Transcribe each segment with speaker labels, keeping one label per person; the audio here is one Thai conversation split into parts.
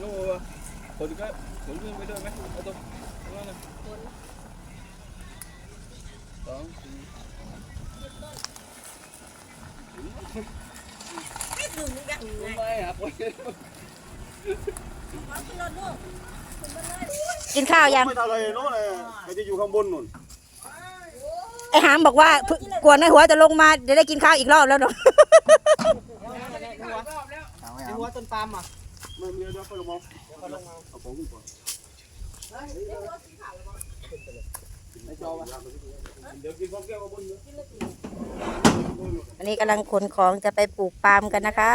Speaker 1: นู่นวะคนก็ขนขึ้นไปด้วยไหมเอาตัวเอาตัวนะสองสี่
Speaker 2: ไม่ถึงอย่างไง
Speaker 1: ไม่ครับ
Speaker 2: เอาขึ้นรถลูกขึ้นมาเลย
Speaker 3: กินข้าวยัง
Speaker 4: ไม่ทำอะไรโน่นเลยมันจะอยู่ข้างบนนู่น
Speaker 3: ไอ้หามบอกว่าเพิ่งกวนในหัวจะลงมาจะได้กินข้าวอีกรอบแล้วเนาะ
Speaker 5: ในหัวต้นปาล์มอะ
Speaker 4: ไม่เดี๋ยวเดี๋ยวค่อยลงมาเอาของขึ้นก่อน
Speaker 1: เดี๋ยวกินข้าวแก้วบน
Speaker 3: อันนี้กำลังขนของจะไปปลูกปาล์มกันนะคะ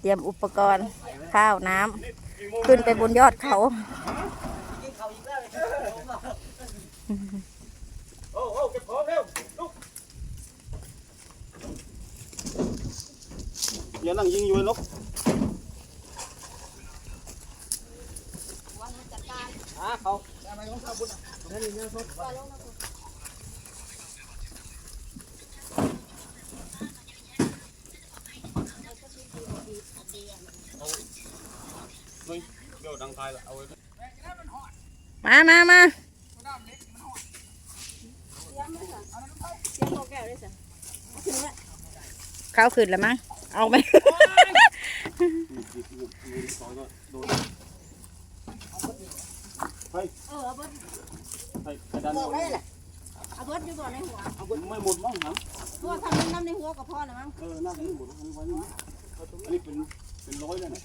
Speaker 3: เตรียมอุปกรณ์ข้าวน้ำขึ้นไปบนยอดเขา
Speaker 4: โอ้โอ้เก็บของเร็วลุก อย่านั่งยิงอยู่นก
Speaker 5: อะเขาอะไรของข้าวบุญอะนั่นนี่เนี่ยสด
Speaker 1: เดี๋ยวดังไทยละเอาไว้
Speaker 3: มามามา
Speaker 2: เสียงโมแก้วด้วยสิถึงแล้ว
Speaker 3: ข้าวขึ้นแล้วมั้ง เอาไหม
Speaker 2: เออเอาเบิร์ด
Speaker 4: ไปไปดัน
Speaker 2: บอกได้แหละเอาเบิร์ดอยู่ก่อนในหัว
Speaker 4: ไม่หมดมั้งนะ
Speaker 2: เพราะว่าทำน้ำในหัวกับพ่อนะมั้ง
Speaker 4: เออน่าจะไม่หมดอันนี้ไว้นี่อันนี้เป็นเป็นร้อยแล้วเนี่ย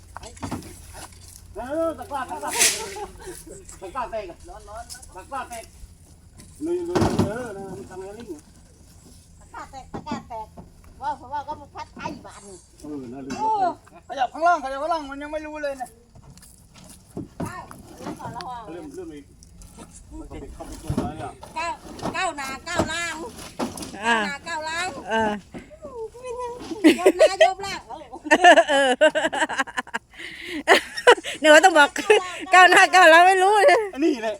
Speaker 4: เออตะกร้าตะกร้าตะกร้าแตกอะร้อนร้อนตะกร้าแตกเลยเลยเออนะมันทำงานลิง
Speaker 2: ตะกร้าแตกตะกร้าแตก ว่าเพราะว่าก็มาพัดไทยบาทนี่
Speaker 4: เออน่าลืม
Speaker 5: ขยับข้างล่างขยับข้างล่างมันยังไม่รู้เลยเนี่ย
Speaker 2: ก้าวแล้วก่อนละห้อง
Speaker 4: เริ่มเริ่มอีกมันก็ไปเข้าไปตัวอะไรอะ
Speaker 2: ก้าวก้าวหนาก้าวล่าง
Speaker 3: อ่า
Speaker 2: หนาก้าวล่าง
Speaker 3: เออ
Speaker 2: เป็นยังโยมหน้าโยมล่างเออ
Speaker 3: เออเดี๋ยวต้องบอกก้าวหน้าก้าวหลังไม่รู้เลย
Speaker 4: อันนี้แหละ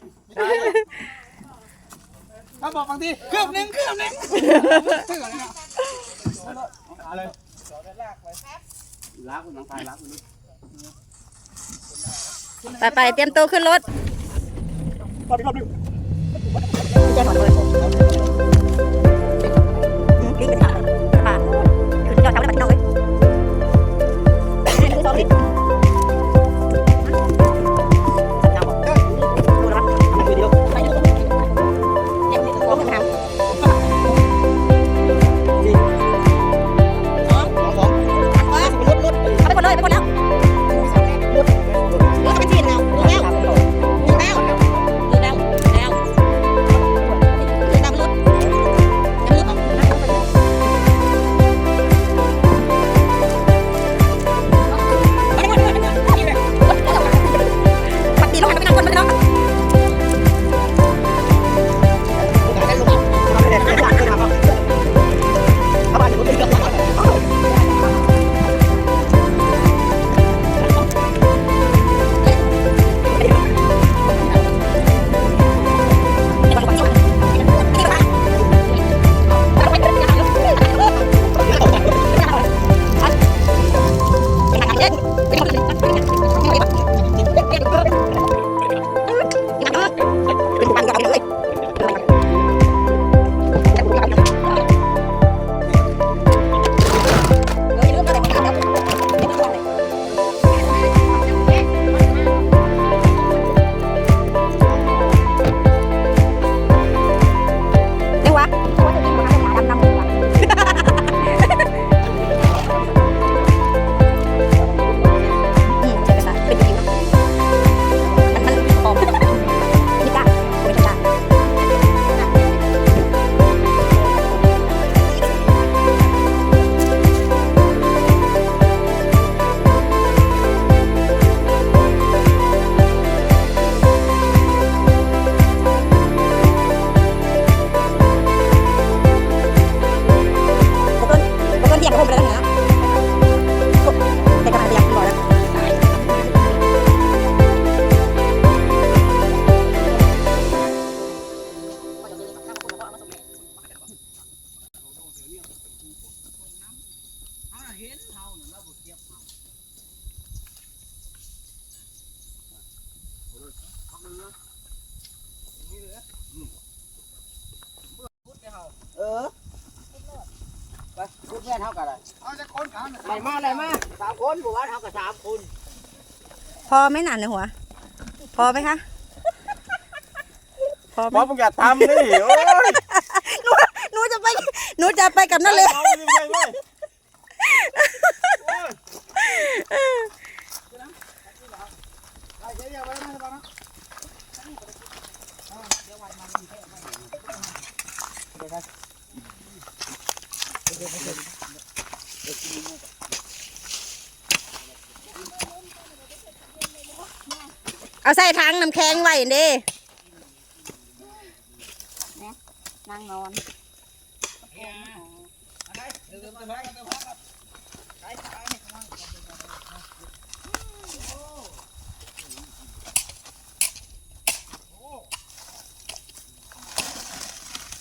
Speaker 5: ถ้าบอกบางทีเครื่องหนึงเครื่องหนึง เครื่องอะไรนะ
Speaker 4: อะไรล้างคนหนังตายล้างคนนี้
Speaker 3: ไปไปเตรียมตัวขึ้นรถ
Speaker 4: เข้าไปเข้าไป
Speaker 3: ไม่ใช่ของเลยลิงก์ไป knock. ไหน
Speaker 5: มาไหนมาสามคนบัวเท่ากับสามคน
Speaker 3: พอไหมหนานในหัว พอไหมคะ พอไหม
Speaker 1: บอสมึงอย่าทำนี่โอ้ย
Speaker 3: หนูหนูจะไปหนูจะไปกับนั่นเลย
Speaker 1: เอาไป เลยเว้ยโอ้ย
Speaker 3: เอาใส่ถังน้ำแข็งไว้เด้
Speaker 2: นั่งนอน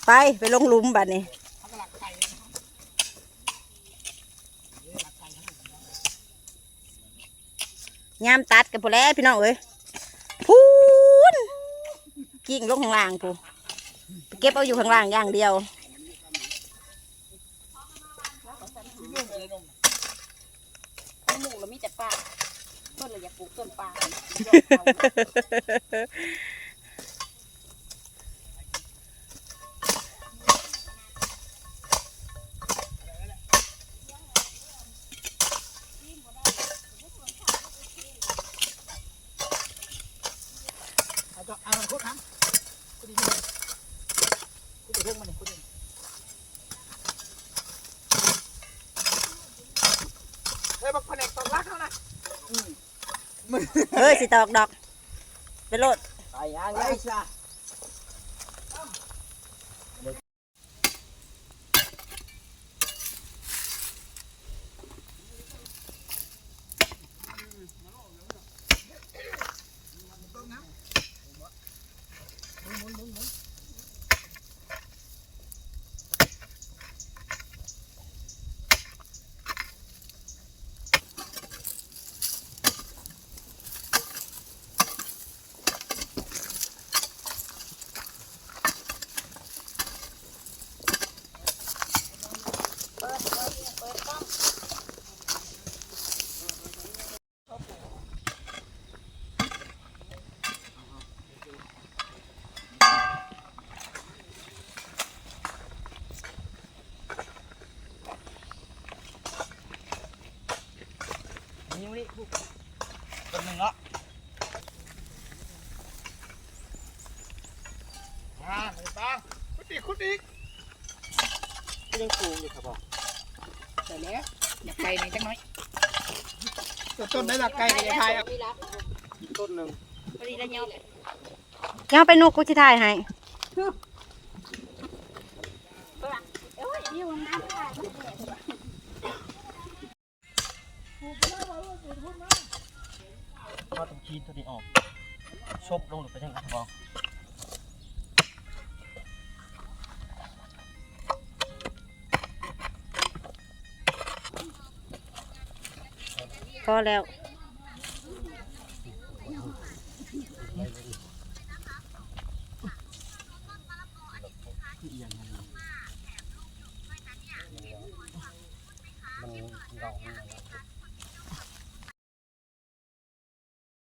Speaker 3: ไป ไปลงหลุมบัดนี้ยามตัดกันพอแล้วพี่น้องเอ้ยพูน กิ่งลงข้างล่างพูไปเก็บเอาอยู่ข้างล่างอย่างเดียว
Speaker 2: ข้างหมูเรามีแต่ป่าเพื่อนเราอยากปลูกต้นป่า
Speaker 5: เอา จะเอาคนนั้นคุณดีคุณดีเพิ่งมาเนี่ยคุณดีเฮ้ยบักแผนกตอกรักเขานะ
Speaker 3: เฮ้ยสิตอกดอกไปโลด
Speaker 5: ไปยังไงจ้า นี่นี่คนหนึ่งละ อ่าหนึ่งตาคุณอีกคุณอีกยังปลูกอยู่ครับพ่อ
Speaker 2: เสร็จแล้วอยากไปไหนจังน้อย
Speaker 5: ต้นได้หลักไก่กับยายไทยอะต้นหนึ่ง
Speaker 2: พอดีแล้วยอม
Speaker 3: ยังไปนุกกูที่ถ่ายให้
Speaker 2: เอ้ยนี่มันน้ำค่ะ
Speaker 5: พอต้องคีนตัวนี้ออกชบลงหรือไปทางไหนพ่อ
Speaker 3: พ อแล้ว